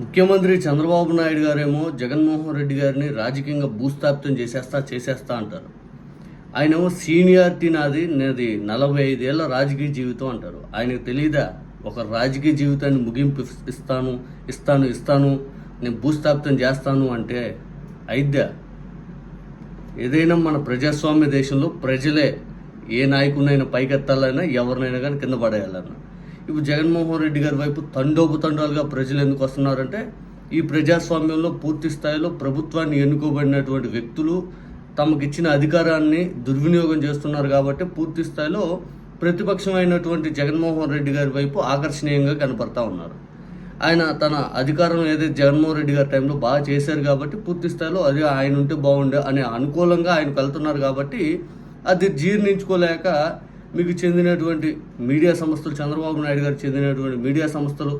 ముఖ్యమంత్రి చంద్రబాబు నాయుడు గారేమో జగన్మోహన్ రెడ్డి గారిని రాజకీయంగా భూస్థాపితం చేసేస్తా చేసేస్తా అంటారు. ఆయనేమో సీనియారిటీ నాది నాది నలభై ఐదేళ్ళ రాజకీయ జీవితం అంటారు. ఆయనకు తెలియదా ఒక రాజకీయ జీవితాన్ని ముగింపు ఇస్తాను ఇస్తాను ఇస్తాను నేను భూస్థాపితం చేస్తాను అంటే అయిద్దా? ఏదైనా మన ప్రజాస్వామ్య దేశంలో ప్రజలే ఏ నాయకునైనా పైకెత్తాలైనా ఎవరినైనా కానీ కింద పడేయాలన్నా. ఇప్పుడు జగన్మోహన్ రెడ్డి గారి వైపు తండోపు తండాలుగా ప్రజలు ఎందుకు వస్తున్నారంటే ఈ ప్రజాస్వామ్యంలో పూర్తి స్థాయిలో ప్రభుత్వాన్ని ఎన్నుకోబడినటువంటి వ్యక్తులు తమకిచ్చిన అధికారాన్ని దుర్వినియోగం చేస్తున్నారు కాబట్టి పూర్తి స్థాయిలో ప్రతిపక్షమైనటువంటి జగన్మోహన్ రెడ్డి గారి వైపు ఆకర్షణీయంగా కనపడతా ఉన్నారు. ఆయన తన అధికారం ఏదైతే జగన్మోహన్ రెడ్డి గారి టైంలో బాగా చేశారు కాబట్టి పూర్తి స్థాయిలో అది ఆయన ఉంటే బాగుండే అనే అనుకూలంగా ఆయన వెళ్తున్నారు కాబట్టి అది జీర్ణించుకోలేక మీకు చెందినటువంటి మీడియా సంస్థలు చంద్రబాబు నాయుడు గారికి చెందినటువంటి మీడియా సంస్థలు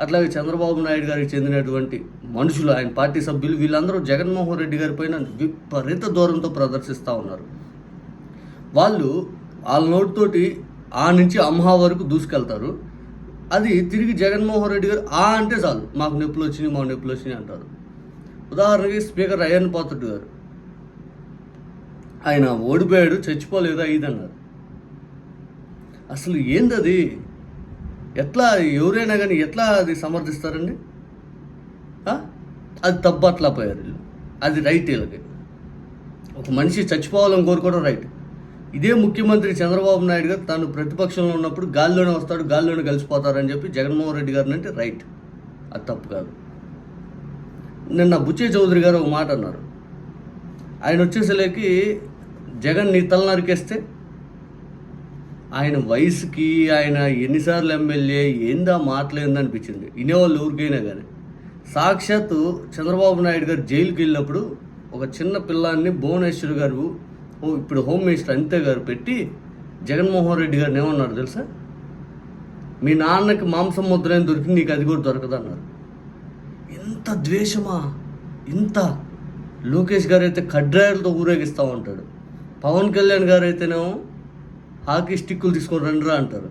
అట్లాగే చంద్రబాబు నాయుడు గారికి చెందినటువంటి మనుషులు ఆయన పార్టీ సభ్యులు వీళ్ళందరూ జగన్మోహన్ రెడ్డి గారి పైన విపరీత దూరంతో ప్రదర్శిస్తూ ఉన్నారు. వాళ్ళు వాళ్ళ నోటితోటి ఆ నుంచి అమ్హా వరకు దూసుకెళ్తారు. అది తిరిగి జగన్మోహన్ రెడ్డి గారు ఆ అంటే చాలు మాకు నొప్పులు వచ్చినాయి మాకు నొప్పులు వచ్చినాయి అంటారు. ఉదాహరణకి స్పీకర్ అయ్యన్ పాత్రుడు గారు. ఆయన ఓడిపోయాడు చచ్చిపోలేదు ఐదు అసలు ఏందది? ఎట్లా ఎవరైనా కానీ ఎట్లా అది సమర్థిస్తారండి? అది తప్పు అట్లా పోయారు వీళ్ళు. అది రైట్ వీళ్ళకి. ఒక మనిషి చచ్చిపోవాలని కోరుకోవడం రైట్. ఇదే ముఖ్యమంత్రి చంద్రబాబు నాయుడు గారు తాను ప్రతిపక్షంలో ఉన్నప్పుడు గాల్లోనే వస్తాడు గాల్లోనే కలిసిపోతారని చెప్పి జగన్మోహన్ రెడ్డి గారిని అంటే రైట్. అది తప్పు కాదు. నిన్న బుచ్చే చౌదరి గారు ఒక మాట అన్నారు. ఆయన వచ్చేసరికి జగన్ నీ తల నరికేస్తే ఆయన వయసుకి ఆయన ఎన్నిసార్లు ఎమ్మెల్యే ఏందా మాటలేందనిపించింది వినేవాళ్ళు ఊరికైనా కానీ సాక్షాత్తు చంద్రబాబు నాయుడు గారు జైలుకి వెళ్ళినప్పుడు ఒక చిన్న పిల్లాన్ని భువనేశ్వర్ గారు ఓ ఇప్పుడు హోమ్ మినిస్టర్ అంతే గారు పెట్టి జగన్మోహన్ రెడ్డి గారిని ఏమన్నారు తెలుసా? మీ నాన్నకి మాంసం ముద్రైన దొరికింది నీకు అది కూడా దొరకదు అన్నారు. ద్వేషమా? ఇంత? లోకేష్ గారు అయితే కడ్రాయలతో ఊరేగిస్తూ ఉంటాడు. పవన్ కళ్యాణ్ గారు అయితేనేమో హాకీ స్టిక్కులు తీసుకొని రండిరా అంటారు.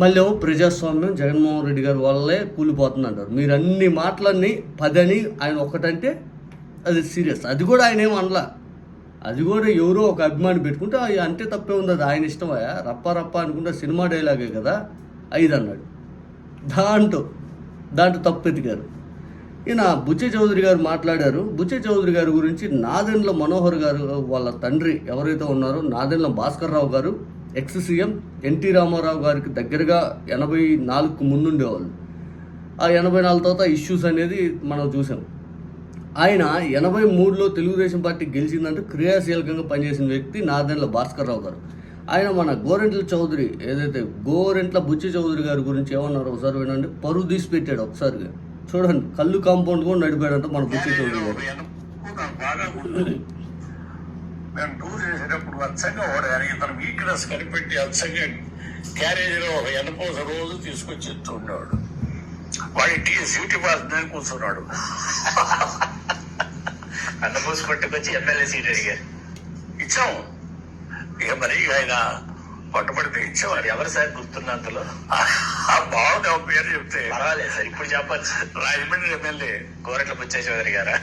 మళ్ళీ ప్రజాస్వామ్యం జగన్మోహన్ రెడ్డి గారి వల్లే కూలిపోతుంది అంటారు మీరు అన్ని మాటలన్నీ పదని ఆయన ఒక్కటంటే అది సీరియస్. అది కూడా ఆయన ఏం అనలా. అది కూడా ఎవరో ఒక అభిమాని పెట్టుకుంటే అంటే తప్పే ఉంది అది ఆయన ఇష్టమయ్యా రప్ప రప్ప అనుకుంటే సినిమా డైలాగే కదా ఐదు అన్నాడు దాంట్లో దాంట్లో తప్పు ఎతికారు ఈయన బుచ్చ చౌదరి గారు మాట్లాడారు. బుచ్చ చౌదరి గారి గురించి నాదెండ్ల మనోహర్ గారు వాళ్ళ తండ్రి ఎవరైతే ఉన్నారో నాదెండ్ల భాస్కర్ రావు గారు ఎక్స్ సీఎం ఎన్టీ రామారావు గారికి దగ్గరగా ఎనభై నాలుగుకు ముందుండేవాళ్ళు. ఆ ఎనభై నాలుగు తర్వాత ఇష్యూస్ అనేది మనం చూసాం. ఆయన ఎనభై మూడులో తెలుగుదేశం పార్టీ గెలిచిందంటే క్రియాశీలకంగా పనిచేసిన వ్యక్తి నాదెండ్ల భాస్కర్ రావు గారు. ఆయన మన గోరెంట్ల చౌదరి ఏదైతే గోరెంట్ల బుచ్చి చౌదరి గారి గురించి ఏమన్నారు ఒకసారి వినండి. పరువు తీసి పెట్టాడు ఒకసారి చూడండి కళ్ళు కాంపౌండ్ కూడా నడిపాడంట మన గుర్తు మేము టూర్ చేసేటప్పుడు అచ్చంగా వాడు ఇతను వీక్నెస్ కనిపెట్టి అచ్చంగా క్యారేజీలో ఒక ఎనపోస రోజు తీసుకొచ్చి ఇస్తుండేవాడు. వాడి టీ సీటీ పాస్ మీద కూర్చున్నాడు. అన్నపూసి పట్టుకొచ్చి ఎమ్మెల్యే సీట్ అడిగారు. ఇచ్చాం. ఇక మరి ఆయన పట్టుబడితే ఇచ్చాం మరి ఎవరు సార్ గుర్తున్నంతలో? ఆ బాగుంది ఆ పేరు చెప్తే. పర్వాలేదు సార్ ఇప్పుడు చెప్పచ్చు. రాజమండ్రి ఎమ్మెల్యే. గోరెట్ల బుచ్చయ్య చౌదరి గారా?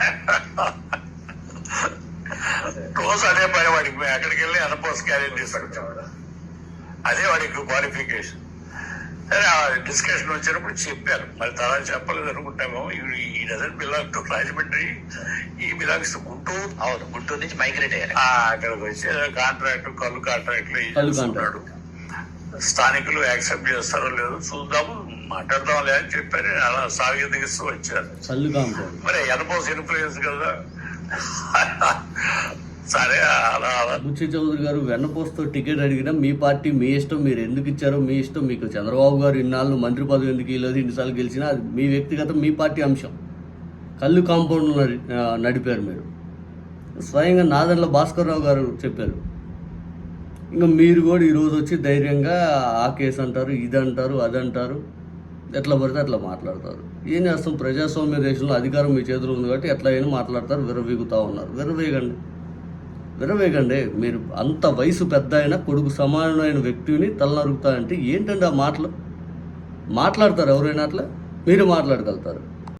రోజు అదే పని వాడికి. అక్కడికి వెళ్ళి అనపోస్ తీసుకొచ్చాం. అదే వాడికి క్వాలిఫికేషన్ డిస్కషన్ వచ్చినప్పుడు చెప్పారు మరి తర్వాత చెప్పలేదు అనుకుంటామో ఈ డజన్ బిలాంగ్ టు రాజమండ్రి ఈ బిలాంగ్స్ టు గుంటూరు. అవును గుంటూరు నుంచి మైగ్రేట్ అయ్యారు. ఆ, అక్కడికి వచ్చి కాంట్రాక్ట్ కళ్ళు కాంట్రాక్ట్లు చేస్తున్నాడు స్థానికులు యాక్సెప్ట్ చేస్తారో లేదో చూద్దాము మాట్లాడదాంలే అని చెప్పారు. అలా సాగదీస్తూ వచ్చారు. మరి ఎనపోస్ ఇన్ఫ్లుయెన్స్ కదా. సరే అలా అలా బుచ్చి చౌదరి గారు వెన్నపోస్తో టికెట్ అడిగినా మీ పార్టీ మీ ఇష్టం మీరు ఎందుకు ఇచ్చారో మీ ఇష్టం మీకు చంద్రబాబు గారు ఇన్నాళ్ళు మంత్రి పదవి ఎందుకు ఇవ్వలేదు ఇన్నిసార్లు గెలిచినా అది మీ వ్యక్తిగతం మీ పార్టీ అంశం. కళ్ళు కాంపౌండ్ నడిపారు మీరు. స్వయంగా నాదర్ల భాస్కర్ రావు గారు చెప్పారు. ఇంకా మీరు కూడా ఈరోజు వచ్చి ధైర్యంగా ఆ కేసు అంటారు ఇది అంటారు అది అంటారు ఎట్లా పడితే అట్లా మాట్లాడతారు. ఏం చేస్తాం? ప్రజాస్వామ్య దేశంలో అధికారం మీ చేతిలో ఉంది కాబట్టి ఎట్లా అయినా మాట్లాడతారు విరవీగుతూ ఉన్నారు. విరవేయగండి విరవేయకండి మీరు అంత వయసు పెద్ద అయినా కొడుకు సమానమైన వ్యక్తిని తలనరుగుతారంటే ఏంటండి ఆ మాటలు? మాట్లాడతారు ఎవరైనా అట్లా? మీరు మాట్లాడగలుగుతారు.